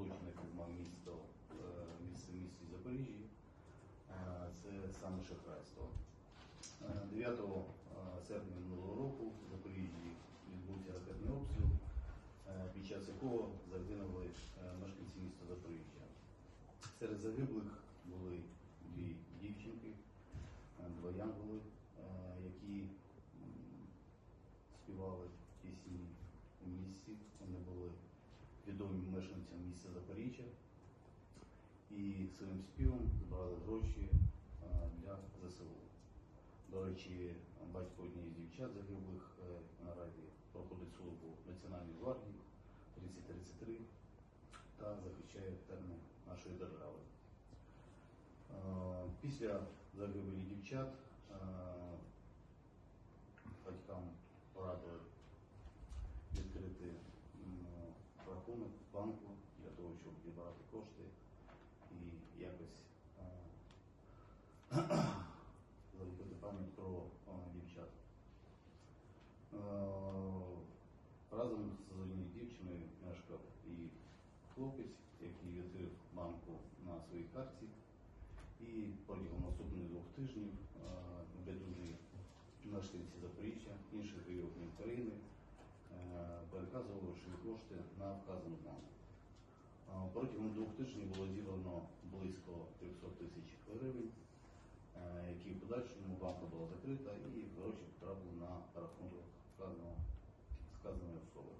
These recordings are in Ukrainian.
говорити про злочин, який мав місто е, місце місті Запоріжжі. Е, Це саме шахрайство. Е, 9 серпня минулого року в Запоріжжі відбувся ракетний обстріл, е, під час якого загинули е, мешканці міста Запоріжжя. Серед загиблих були дві дівчинки, е, два янголи, е, які співали пісні у місті. Вони були відомі мешканцям міста Запоріжжя і своїм співом збирали гроші е, для ЗСУ. До речі, батько однієї з дівчат загиблих е, наразі проходить службу в Національній гвардії 3033 та захищає терни нашої держави. Е, Після загибелі дівчат банку для того, щоб зібрати кошти і якось е, залишити пам'ять про е, дівчат. Е, Разом з однією дівчиною мешкав і хлопець, який відкрив банку на своїй карті. І протягом наступних двох тижнів небайдужі мешканці Запоріжжя, інших регіонів України е, переказували свої кошти на вказану банку. Е, Протягом двох тижнів було зібрано близько 300 тисяч гривень, е, які в подальшому банка була закрита і гроші потрапили на рахунок вказаного, сказаної особи.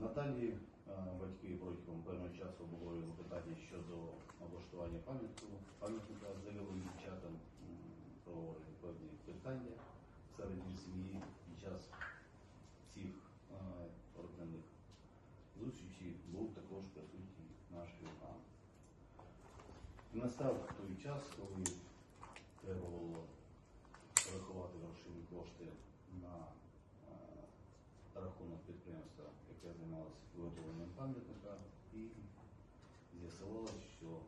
Наталі батьки протягом певного часу обговорювали питання щодо облаштування пам'ятника загиблим був також присутній нашій Іван. Настав той час, коли треба було рахувати грошові кошти на е, рахунок підприємства, яке займалося виготовленням пам'ятника, і з'ясувалося, що